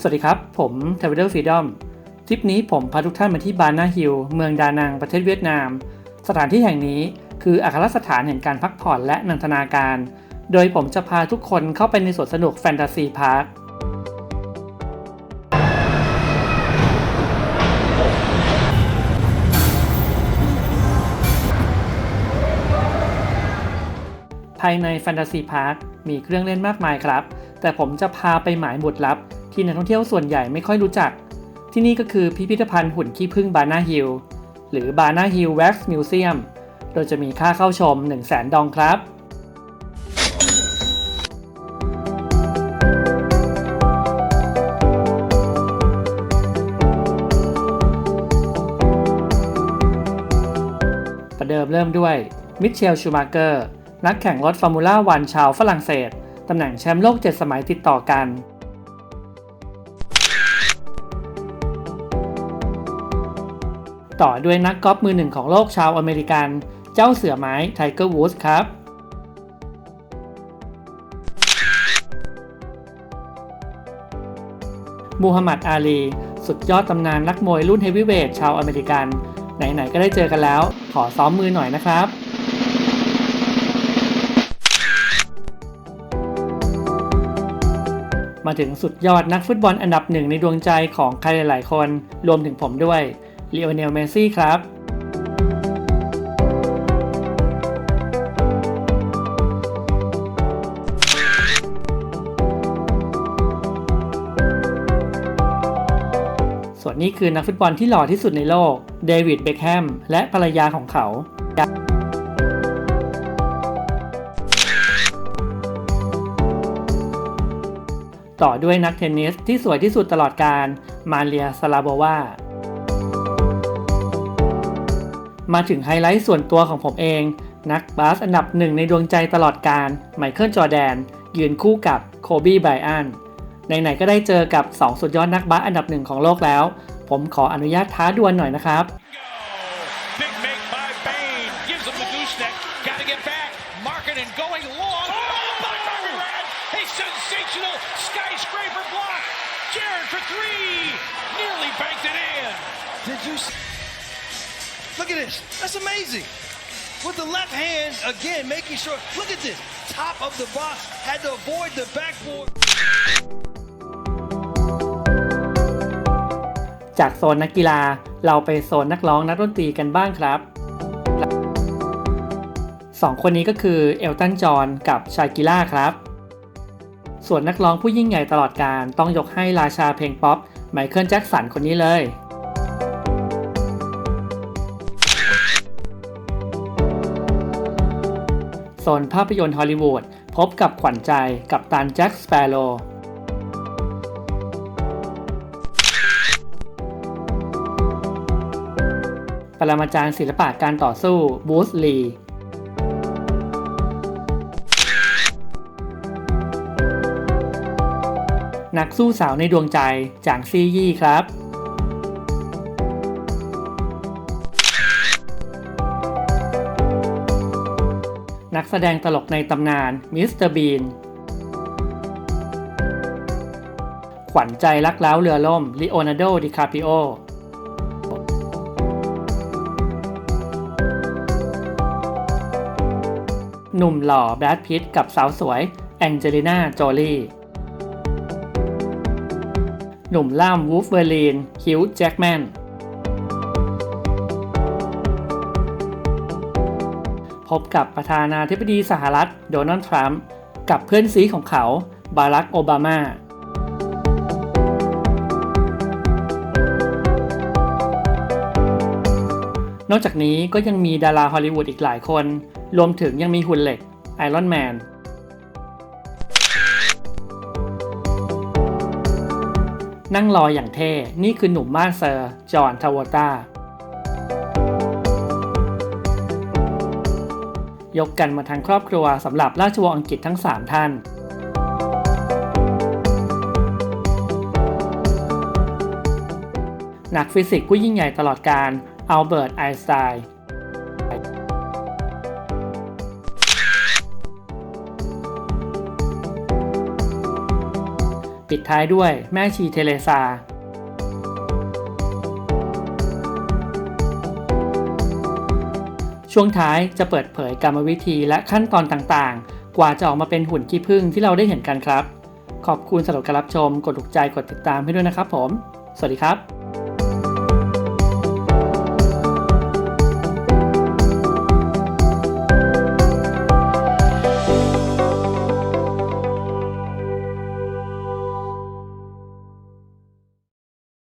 สวัสดีครับ ผมทวิเดอร์ฟรีดอมทริปนี้ผมพาทุกท่านมาที่บานาฮิลเมืองดานังประเทศเวียดนาม สถานที่แห่งนี้คืออัครสถานแห่งการพักผ่อนและนันทนาการ โดยผมจะพาทุกคนเข้าไปในสวนสนุกแฟนตาซีพาร์คภายในแฟนตาซีพาร์คมีเครื่องเล่นมากมายครับ แต่ผมจะพาไปหมายหมุดลับ ที่นักท่องเที่ยวส่วนใหญ่ไม่ค่อยรู้จัก ที่นี่ก็คือพิพิธภัณฑ์หุ่นขี้ผึ้งบานาฮิลหรือบานาฮิลแว็กซ์มิวเซียมโดยจะมีค่าเข้าชม 1 0 0 0 0แสนดองครับประเดิมเริ่มด้วยมิเชลชูมาเกอร์นักแข่งรถฟอร์มูล่าวันชาวฝรั่งเศส ตำแหน่งแชมป์โลก 7 สมัยติดต่อกัน ต่อด้วยนักกอล์ฟมือหนึ่งของโลกชาวอเมริกัน เจ้าเสือไม้ไทเกอร์วูดส์ครับมูฮัมหมัดอาลี สุดยอดตำนานนักมวยรุ่นเฮฟวีเวทชาวอเมริกัน ไหนๆก็ได้เจอกันแล้ว ขอซ้อมมือหน่อยนะครับ มาถึงสุดยอดนักฟุตบอลอันดับหนึ่งในดวงใจของใครหลายๆคน รวมถึงผมด้วย ลีโอเนลเมซี่ครับส่วนนี้คือนักฟุตบอลที่หล่อที่สุดในโลก เดวิด เบคแฮม และภรรยาของเขา ต่อด้วยนักเทนนิสที่สวยที่สุดตลอดการ มาเรียสลาโบวา มาถึงไฮไลท์ส่วนตัวของผมเอง นักบาสอันดับหนึ่งในดวงใจตลอดการไมเคิลจอร์แดน ยืนคู่กับโคบีไบรอันไหนๆก็ได้เจอกับ 2 สุดยอดนักบาสอันดับหนึ่งของโลกแล้ว ผมขออนุญาตท้าดวลหน่อยนะครับ Big make by Bain. Gives him the gooseneck. Got to get back. Marking and going long. Oh, by Margaret. A sensational skyscraper block. Jared for three. Nearly banked it in. Did you see? Look at this. That's amazing. With the left hand, again, making sure. Look at this. Top of the box. Had to avoid the backboard. จากโซนนักกีฬาเราไปโซนนักร้องนักดนตรีกันบ้างครับสองคนนี้ก็คือเอลตันจอห์นกับชากิล่าครับ ส่วนนักร้องผู้ยิ่งใหญ่ตลอดการต้องยกให้ราชาเพลงป๊อปไมเคิลแจ็กสันคนนี้เลย ซนภาพยนตร์ฮอลลีวูดพบกับขวัญใจกับตันแจ็คสเปโรปรมาจารย์ศิลปะการต่อสู้บูสลีนักสู้สาวในดวงใจจางซี่ยี่ครับ นักแสดงตลกในตำนานมิสเตอร์บีน ขวัญใจรักเล้าวเรือล่มลิโอนาร์โด ดิคาปิโอ หนุ่มหล่อแบรดพิตกับสาวสวย แองเจลิน่า โจลีหนุ่มล่ามวูฟเวอร์ลีนฮิวจ์แจ็กแมน พบกับประธานาธิบดีสหรัฐโดนัลด์ทรัมป์กับเพื่อนซีของเขา บารักโอบามา นอกจากนี้ก็ยังมีดาราฮอลลีวูดอีกหลายคน รวมถึงยังมีหุ่นเหล็กไอรอนแมนนั่งรออย่างเท่ นี่คือหนุ่มมาสเซอร์ จอห์นทาวต้า ยกกันมาทางครอบครัวสำหรับราชวงศ์อังกฤษทั้ง 3 ท่าน นักฟิสิกส์ผู้ยิ่งใหญ่ตลอดการอัลเบิร์ตไอน์สไตน์ปิดท้ายด้วยแม่ชีเทเลซา ช่วงท้ายจะเปิดเผยกรรมวิธีและขั้นตอนต่างๆ กว่าจะออกมาเป็นหุ่นขี้ผึ้งที่เราได้เห็นกันครับ ขอบคุณสำหรับการรับชม กดถูกใจ กดติดตามให้ด้วยนะครับผม สวัสดีครับ